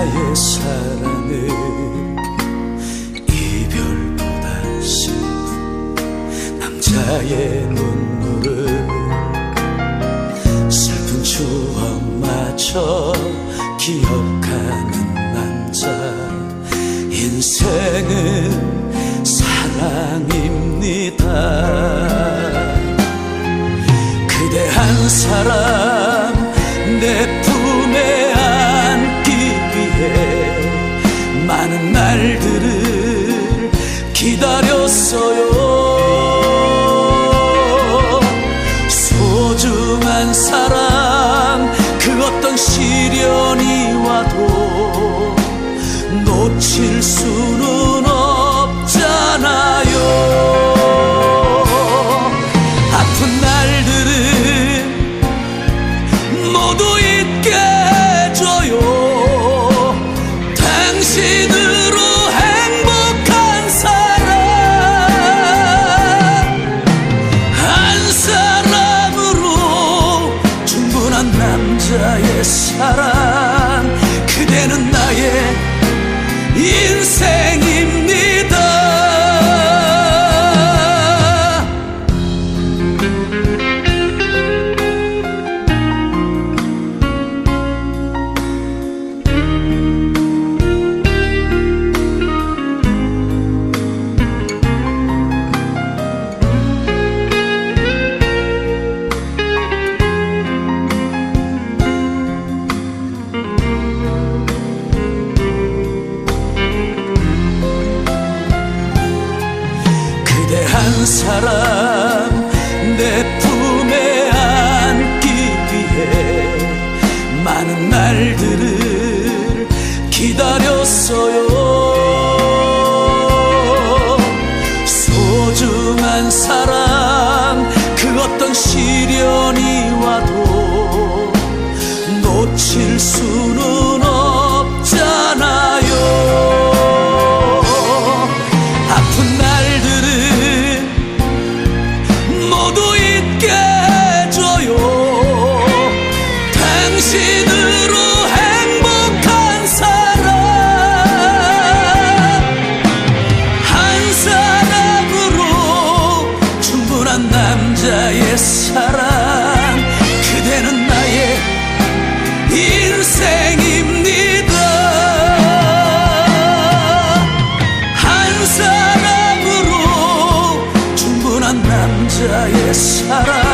남자의 사랑을 이별보다 슬픈 남자의 눈물을 슬픈 추억마저 기억하는 남자. 인생은 사랑입니다. 그대 한 사람 놓칠 수는 없잖아요. 아픈 날들은 모두 잊게 해줘요. 당신으 사람 내 품에 안기 위해 많은 날들을 기다렸어요 남자의 사랑